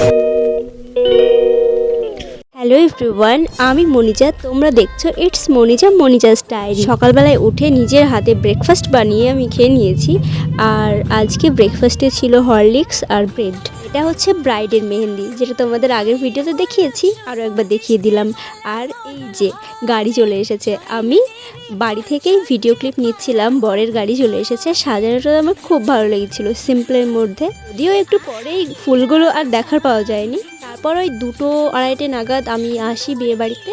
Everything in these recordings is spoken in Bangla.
you এভরিওয়ান আমি মনিজা, তোমরা দেখছ ইটস মনিজা মনিজা স্টাইল। সকালবেলায় উঠে নিজের হাতে ব্রেকফাস্ট বানিয়ে আমি খেয়ে নিয়েছি। আর আজকে ব্রেকফাস্টে ছিল হরলিক্স আর ব্রেড এটা হচ্ছে ব্রাইডের মেহেন্দি, যেটা তোমাদের আগের ভিডিওতে দেখিয়েছি, আরও একবার দেখিয়ে দিলাম। আর এই যে গাড়ি চলে এসেছে, আমি বাড়ি থেকেই ভিডিও ক্লিপ নিচ্ছিলাম, বরের গাড়ি চলে এসেছে, সাজানোটা আমার খুব ভালো লেগেছিলো সিম্পলের মধ্যে। যদিও একটু পরেই ফুলগুলো আর দেখার পাওয়া যায়নি। তারপর ওই দুটো আড়াইটে নাগাদ আমি আসি বিয়ে বাড়িতে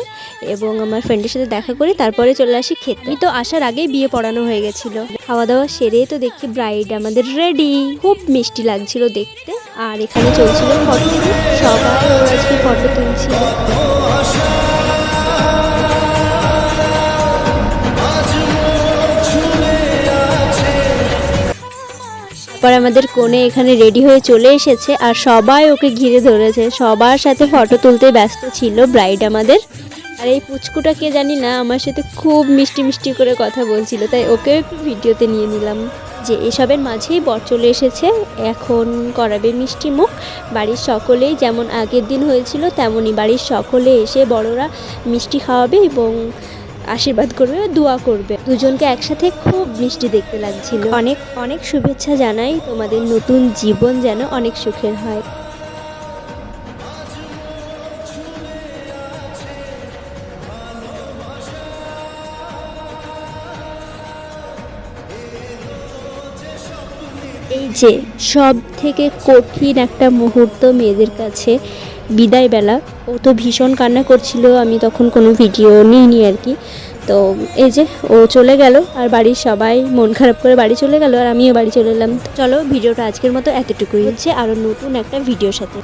এবং আমার ফ্রেন্ডের সাথে দেখা করি, তারপরে চলে আসি খেতে আমি তো আসার আগেই বিয়ে পড়ানো হয়ে গেছিল। খাওয়া দাওয়া সেরে তো দেখি ব্রাইড আমাদের রেডি খুব মিষ্টি লাগছিল দেখতে। আর এখানে চলছিল ফটো সবাই আজকে ফটো তুলছিল। তারপর আমাদের কোণে এখানে রেডি হয়ে চলে এসেছে আর সবাই ওকে ঘিরে ধরেছে। সবার সাথে ফটো তুলতে ব্যস্ত ছিল ব্রাইড আমাদের। আর এই পুচকুটা কে জানি না, আমার সাথে খুব মিষ্টি মিষ্টি করে কথা বলছিল, তাই ওকে ভিডিওতে নিয়ে নিলাম। যে এসবের মাঝেই বর চলে এসেছে, এখন করাবে মিষ্টি মুখ। বাড়ির সকলেই যেমন আগের দিন হয়েছিল, তেমনই বাড়ির সকলে এসে বড়রা মিষ্টি খাওয়াবে এবং আশীর্বাদ করবে দোয়া করবে। দুজনকে একসাথে খুব মিষ্টি দেখতে লাগছিল। অনেক অনেক শুভেচ্ছা জানাই তোমাদের নতুন জীবন যেন অনেক সুখের হয়। এই যে সব থেকে কঠিন একটা মুহূর্ত মেয়েদের কাছে বিদায়বেলা, ও তো ভীষণ কান্না করছিল, আমি তখন কোনো ভিডিও নিইনি আর কি। তো এই যে ও চলে গেল, আর বাড়ির সবাই মন খারাপ করে বাড়ি চলে গেল, আর আমিও বাড়ি চলে এলাম। চলো ভিডিওটা আজকের মতো এতটুকুই হচ্ছে আরও নতুন একটা ভিডিওর সাথে।